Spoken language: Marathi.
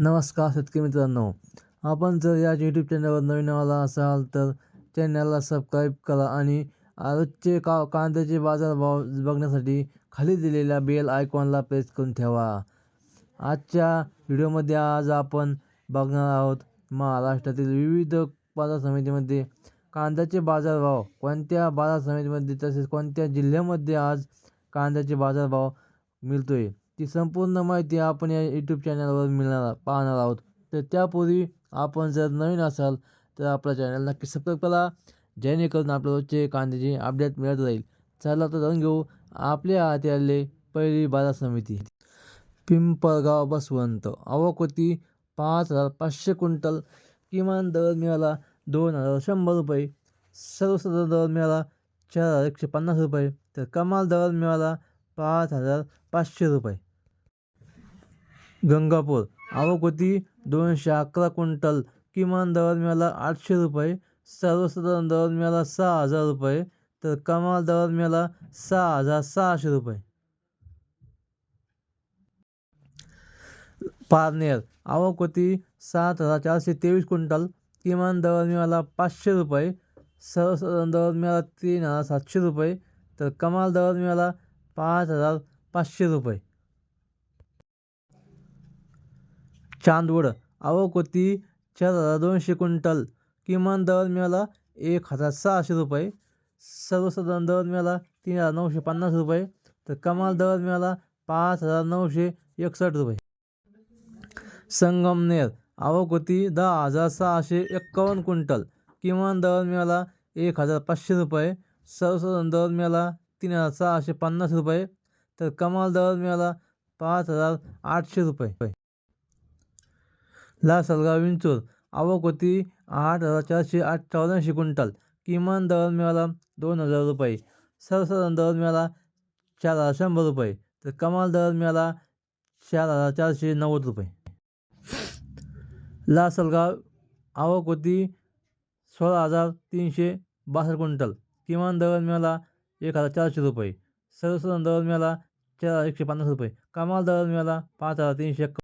नमस्कार शेतकरी मित्रांनो. आपण जर या यूट्यूब चॅनलवर नवीन आला असाल तर चॅनलला सबस्क्राईब करा आणि आजचे का कांद्याचे बाजारभाव बघण्यासाठी खाली दिलेल्या बेल आयकॉनला प्रेस करून ठेवा. आजच्या व्हिडिओमध्ये आज आपण बघणार आहोत महाराष्ट्रातील विविध बाजार समितीमध्ये कांद्याचे बाजारभाव कोणत्या बाजार समितीमध्ये तसेच कोणत्या जिल्ह्यामध्ये आज कांद्याचे बाजारभाव मिळतो आहे ती संपूर्ण माहिती आपण या यूट्यूब चॅनलवर मिळणार पाहणार आहोत. तर त्यापूर्वी आपण जर नवीन असाल तर आपल्या चॅनल नक्की सबस्क्राईब करा जेणेकरून आपल्या रोजचे कांद्याचे अपडेट मिळत राहील. चला तर जाऊन घेऊ आपल्या हाती आले पहिली बाजार समिती. पिंपळगाव बसवंत. आवक पाच हजार पाचशे क्विंटल. किमान दर मिळाला दोन हजार शंभर रुपये. सर्वसाधारण दर मिळाला चार हजार एकशे पन्नास रुपये. तर कमाल दर मिळाला पाच हजार पाचशे रुपये. गंगापूर. आवक होती दोनशे अकरा क्विंटल. किमान दर मिळाला आठशे रुपये. सर्वसाधारण दर मिळाला सहा हजार रुपये. तर कमाल दर मिळाला सहा हजार सहाशे रुपये. पारनेर. आवक होती सात हजार चारशे तेवीस क्विंटल. किमान दर मिळाला पाचशे रुपये. सर्वसाधारण दर मिळाला तीन हजार सातशे रुपये. तर कमाल दर मिळाला पाच हजार पाचशे रुपये. चांदवड आवक चार हजार दोनशे क्विंटल किमान दर मिळाला एक हजार सहाशे रुपये. सर्वसाधारण दर मिळाला तीन हजार नऊशे पन्नास रुपये. तर कमाल दर मिळाला पाच हजार नऊशे एकसष्ट रुपये. संगमनेर आवक दहा हजार सहाशे एक्कावन्न क्विंटल किमान दर मिळाला एक हजार पाचशे रुपये. सर्वसाधारण दर मिळाला तीन हजार सहाशे पन्नास रुपये. तर कमाल दर मिळाला पाच हजार आठशे रुपये. लासलगाव विंचूर आवक होती आठ हजार चारशे आठ क्विंटल. किमान दर मिळाला दोन हजार रुपये. सरसरण दर मिळाला चार हजार शंभर रुपये. तर कमाल दर मिळाला चार हजार चारशे नव्वद रुपये. लासलगाव आवक होती सोळा हजार तीनशे बासष्ट क्विंटल. किमान दर मिळाला एक हजार चारशे रुपये. सरसरण दर मिळाला चार हजार एकशे पन्नास रुपये. कमाल दर मिळाला पाच हजार तीनशे